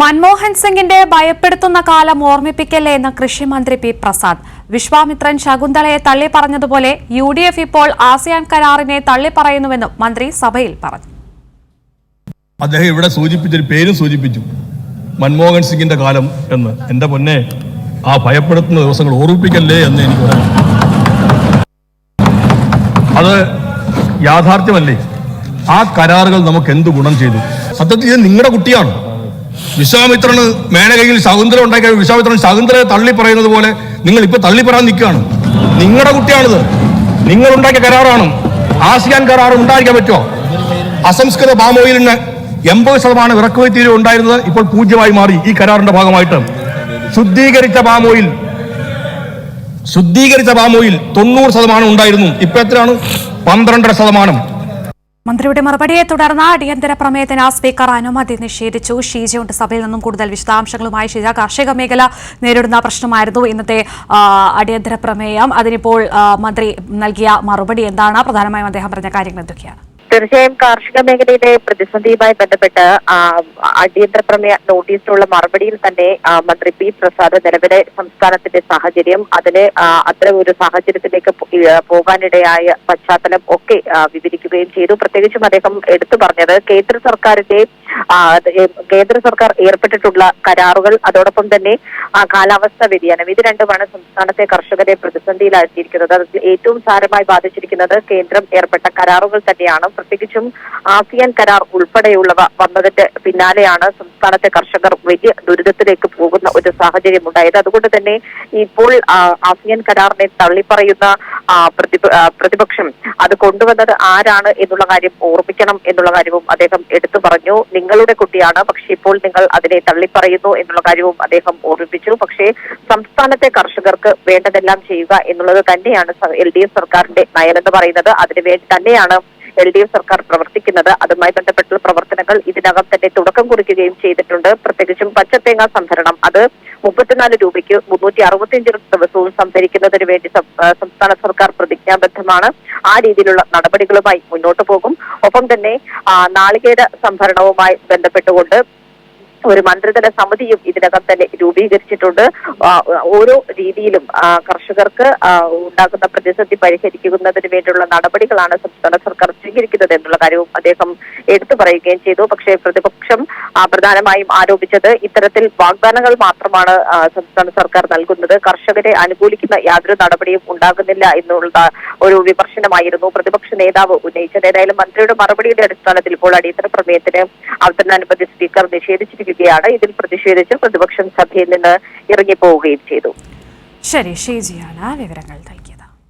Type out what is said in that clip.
മൻമോഹൻ സിംഗിന്റെ ഭയപ്പെടുത്തുന്ന കാലം ഓർമ്മിപ്പിക്കല്ലേ എന്ന് കൃഷിമന്ത്രി പി പ്രസാദ്. വിശ്വാമിത്രൻ ശകുന്തളയെ തള്ളി പറഞ്ഞതുപോലെ യു ഡി എഫ് ഇപ്പോൾ ആസിയാൻ കരാറിനെ തള്ളിപ്പറയുന്നുവെന്നും മന്ത്രി സഭയിൽ പറഞ്ഞു. അദ്ദേഹം ഇവിടെ സൂചിപ്പിച്ചൊരു പേര് സൂചിപ്പിച്ചു. മൻമോഹൻ സിംഗിന്റെ കാലം എന്ന്. എന്റെ പൊന്നെ ആ ഭയപ്പെടുത്തുന്ന ദിവസങ്ങൾ ഓർമ്മിപ്പിക്കല്ലേ എന്ന് എനിക്ക് അത് യാഥാർത്ഥ്യമല്ലേ? ആ കരാറുകൾ നമുക്ക് എന്ത് ഗുണം ചെയ്തു? സത്യത്തിൽ ഇത് നിങ്ങളുടെ കുട്ടിയാണ്. വിശ്വാമിത്രന് മേനകയിൽ ശകുന്തല ഉണ്ടാക്കിയ വിശ്വാമിത്രൻ ശകുന്തലയെ തള്ളി പറയുന്നത് പോലെ നിങ്ങൾ ഇപ്പൊ തള്ളി പറയാൻ നിൽക്കുകയാണ്. നിങ്ങളുടെ കുട്ടിയാണിത്. നിങ്ങൾ ഉണ്ടാക്കിയ കരാറാണ്. ആസിയാൻ കരാർ ഉണ്ടായിരിക്കാൻ പറ്റുമോ? അസംസ്കൃത പാം ഓയിലിന് എൺപത് ശതമാനം ഇറക്കുമതി തീരുവ ഉണ്ടായിരുന്നത് ഇപ്പോൾ പൂജ്യമായി മാറി ഈ കരാറിന്റെ ഭാഗമായിട്ട്. ശുദ്ധീകരിച്ച പാം ഓയിൽ ശുദ്ധീകരിച്ച പാം ഓയിൽ തൊണ്ണൂറ് ശതമാനം ഉണ്ടായിരുന്നു. ഇപ്പൊ എത്രയാണ്? പന്ത്രണ്ടര ശതമാനം. മന്ത്രിയുടെ മറുപടിയെ തുടർന്ന് അടിയന്തര പ്രമേയത്തിന് സ്പീക്കർ അനുമതി നിഷേധിച്ചു. ഷീജയുണ്ട് സഭയിൽ നിന്നും കൂടുതൽ വിശദാംശങ്ങളുമായി ഷീജ. കാർഷിക മേഖല നേരിടുന്ന പ്രശ്നമായിരുന്നു ഇന്നത്തെ അടിയന്തര പ്രമേയം. അതിനിപ്പോൾ മന്ത്രി നൽകിയ മറുപടി എന്താണ്? പ്രധാനമായും അദ്ദേഹം പറഞ്ഞ കാര്യങ്ങൾ എന്തൊക്കെയാണ്? തീർച്ചയായും കാർഷിക മേഖലയിലെ പ്രതിസന്ധിയുമായി ബന്ധപ്പെട്ട് അടിയന്തര പ്രമേയ നോട്ടീസിനുള്ള മറുപടിയിൽ തന്നെ മന്ത്രി പി പ്രസാദ് നിലവിലെ സംസ്ഥാനത്തിന്റെ സാഹചര്യം അതിന് അത്തരം ഒരു സാഹചര്യത്തിലേക്ക് പോകാനിടയായ പശ്ചാത്തലം ഒക്കെ വിവരിക്കുകയും ചെയ്തു. പ്രത്യേകിച്ചും അദ്ദേഹം എടുത്തു പറഞ്ഞത് കേന്ദ്ര സർക്കാരിന്റെ കേന്ദ്ര സർക്കാർ ഏർപ്പെട്ടിട്ടുള്ള കരാറുകൾ അതോടൊപ്പം തന്നെ ആ, കാലാവസ്ഥാ വ്യതിയാനം. ഇത് രണ്ടുമാണ് സംസ്ഥാനത്തെ കർഷകരെ പ്രതിസന്ധിയിലാക്കിയിരിക്കുന്നത് അതിൽ ഏറ്റവും സാരമായി ബാധിച്ചിരിക്കുന്നത് കേന്ദ്രം ഏർപ്പെട്ട കരാറുകൾ തന്നെയാണ്. പ്രത്യേകിച്ചും ആസിയാൻ കരാർ ഉൾപ്പെടെയുള്ളവ വന്നതിന്റെ പിന്നാലെയാണ് സംസ്ഥാനത്തെ കർഷകർ വലിയ ദുരിതത്തിലേക്ക് പോകുന്ന ഒരു സാഹചര്യം ഉണ്ടായത് അതുകൊണ്ട് തന്നെ ഇപ്പോൾ ആസിയാൻ കരാറിനെ തള്ളിപ്പറയുന്ന പ്രതിപക്ഷം അത് കൊണ്ടുവന്നത് ആരാണ് എന്നുള്ള കാര്യം ഓർമ്മിക്കണം എന്നുള്ള കാര്യവും അദ്ദേഹം എടുത്തു പറഞ്ഞു. നിങ്ങളുടെ കുട്ടിയാണ് പക്ഷെ ഇപ്പോൾ നിങ്ങൾ അതിനെ തള്ളിപ്പറയുന്നു എന്നുള്ള കാര്യവും അദ്ദേഹം ഓർമ്മിപ്പിച്ചു. പക്ഷേ സംസ്ഥാനത്തെ കർഷകർക്ക് വേണ്ടതെല്ലാം ചെയ്യുക എന്നുള്ളത് തന്നെയാണ് എൽ ഡി എഫ് സർക്കാരിന്റെ നയമെന്ന് പറയുന്നത്. അതിനുവേണ്ടി തന്നെയാണ് എൽ ഡി എഫ് സർക്കാർ പ്രവർത്തിക്കുന്നത്. അതുമായി ബന്ധപ്പെട്ടുള്ള പ്രവർത്തനങ്ങൾ ഇതിനകം തന്നെ തുടക്കം കുറിക്കുകയും ചെയ്തിട്ടുണ്ട്. പ്രത്യേകിച്ചും പച്ചത്തേങ്ങ സംഭരണം. അത് മുപ്പത്തിനാല് രൂപയ്ക്ക് മുന്നൂറ്റി അറുപത്തിയഞ്ച് ദിവസവും സംഭരിക്കുന്നതിന് വേണ്ടി സംസ്ഥാന സർക്കാർ പ്രതിജ്ഞാബദ്ധമാണ്. ആ രീതിയിലുള്ള നടപടികളുമായി മുന്നോട്ട് പോകും. ഒപ്പം തന്നെ നാളികേര സംഭരണവുമായി ബന്ധപ്പെട്ടുകൊണ്ട് ഒരു മന്ത്രിതല സമിതിയും ഇതിനകം തന്നെ രൂപീകരിച്ചിട്ടുണ്ട്. ഓരോ രീതിയിലും കർഷകർക്ക് ഉണ്ടാകുന്ന പ്രതിസന്ധി പരിഹരിക്കുന്നതിന് വേണ്ടിയുള്ള നടപടികളാണ് സംസ്ഥാന സർക്കാർ സ്വീകരിക്കുന്നത് എന്നുള്ള കാര്യവും അദ്ദേഹം എടുത്തു പറയുകയും ചെയ്തു. പക്ഷേ പ്രതിപക്ഷം പ്രധാനമായും ആരോപിച്ചത് ഇത്തരത്തിൽ വാഗ്ദാനങ്ങൾ മാത്രമാണ് സംസ്ഥാന സർക്കാർ നൽകുന്നത്. കർഷകരെ അനുകൂലിക്കുന്ന യാതൊരു നടപടിയും ഉണ്ടാകുന്നില്ല എന്നുള്ള ഒരു വിമർശനമായിരുന്നു. പ്രതിപക്ഷ നേതാവ് ഉന്നയിച്ചത് ഏതായാലും മന്ത്രിയുടെ മറുപടിയുടെ അടിസ്ഥാനത്തിൽ ഇപ്പോൾ അടിയന്തര പ്രമേയത്തിന് അവതരണാനുമതി സ്പീക്കർ നിഷേധിച്ചിരിക്കുകയാണ് ഇതിൽ പ്രതിഷേധിച്ച് പ്രതിപക്ഷം സഭയിൽ നിന്ന് ഇറങ്ങിപ്പോവുകയും ചെയ്തു. ശരി ഷീജയാണ് വിവരങ്ങൾ